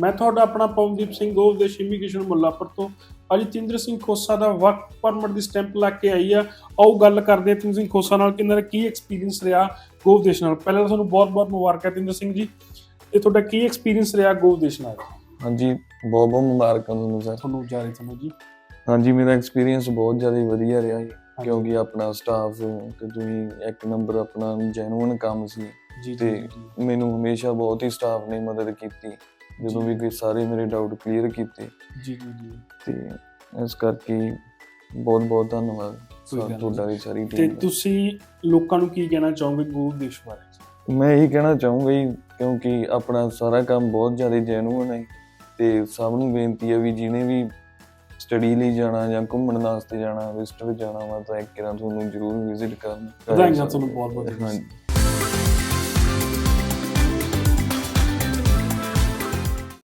ਮੈਂ ਤੁਹਾਡਾ ਆਪਣਾ ਪਵਨਦੀਪ ਸਿੰਘ ਗੋਲ ਦੇ ਸ਼ਿਮੀ ਕਿਸ਼ਨ ਮੁੱਲਾਪੁਰ ਤੋਂ ਅੱਜ ਤਿੰਦਰ ਸਿੰਘ ਖੋਸਾ ਦਾ ਵਰਕ ਪਰਮਿਟ ਦੀ ਸਟੈਂਪ ਲੱਗ ਕੇ ਆਈ ਆ। ਆਓ ਗੱਲ ਕਰਦੇ ਹਾਂ ਤਿੰਦਰ ਸਿੰਘ ਖੋਸਾ ਨਾਲ ਕਿ ਇਹਨਾਂ ਦਾ ਕੀ ਐਕਸਪੀਰੀਅੰਸ ਰਿਹਾ ਗੋਲ ਦੇਸ਼ ਨਾਲ? ਪਹਿਲਾਂ ਤੁਹਾਨੂੰ ਬਹੁਤ-ਬਹੁਤ ਮੁਬਾਰਕਾਂ ਤਿੰਦਰ ਸਿੰਘ ਜੀ। ਇਹ ਤੁਹਾਡਾ ਕੀ ਐਕਸਪੀਰੀਅੰਸ ਰਿਹਾ ਗੋਲ ਦੇਸ਼ ਨਾਲ? ਹਾਂਜੀ ਬਹੁਤ ਬਹੁਤ ਮੁਬਾਰਕਾਂ ਤੁਹਾਨੂੰ ਸਰ। ਤੁਹਾਨੂੰ ਜਾਰੀ ਤੁਹਾਨੂੰ ਜੀ। ਹਾਂਜੀ ਮੇਰਾ ਐਕਸਪੀਰੀਅੰਸ ਬਹੁਤ ਜ਼ਿਆਦਾ ਵਧੀਆ ਰਿਹਾ ਜੀ ਕਿਉਂਕਿ ਆਪਣਾ ਸਟਾਫ ਤੇ ਤੁਸੀਂ ਇੱਕ ਨੰਬਰ ਆਪਣਾ ਜੈਨੂਇਨ ਕੰਮ ਸੀ। ਜੀ ਤੇ ਮੈਨੂੰ ਹਮੇਸ਼ਾ ਬਹੁਤ ਹੀ ਸਟਾਫ ਨੇ ਮਦਦ ਕੀਤੀ। ਜਦੋਂ ਵੀ ਕੋਈ ਸਾਰੇ ਮੇਰੇ ਡਾਊਟ ਕਲੀਅਰ ਕੀਤੇ ਜੀ ਜੀ ਜੀ। ਤੇ ਇਸ ਕਰਕੇ ਬਹੁਤ ਬਹੁਤ ਧੰਨਵਾਦ। ਤੁਹਾਡਾ ਦੀ ਸਾਰੀ ਤੇ ਟੀਮ ਦਾ। ਤੁਸੀਂ ਲੋਕਾਂ ਨੂੰ ਕੀ ਕਹਿਣਾ ਚਾਹੋਗੇ ਗੋਲ ਦੇਸ਼ ਬਾਰੇ? ਮੈਂ ਇਹੀ ਕਹਿਣਾ ਚਾਹੂੰਗਾ ਜੀ ਕਿਉਂਕਿ ਆਪਣਾ ਸਾਰਾ ਕੰਮ ਬਹੁਤ ਜ਼ਿਆਦਾ ਜੈਨੂਇਨ ਹੈ ਤੇ ਸਭ ਨੂੰ ਬੇਨਤੀ ਹੈ ਵੀ ਜਿਹਨੇ ਵੀ ਸਟੱਡੀ ਲਈ ਜਾਣਾ ਜਾਂ ਘੁੰਮਣ ਵਾਸਤੇ ਜਾਣਾ ਵਿਜ਼ਟਰ ਜਾਣਾ ਵਾ ਤਾਂ ਇੱਕ ਵਾਰ ਤੁਹਾਨੂੰ ਜ਼ਰੂਰ ਵਿਜ਼ਿਟ ਕਰਨਾ। ਵਧਾਈਆਂ ਤੁਹਾਨੂੰ ਬਹੁਤ ਬਹੁਤ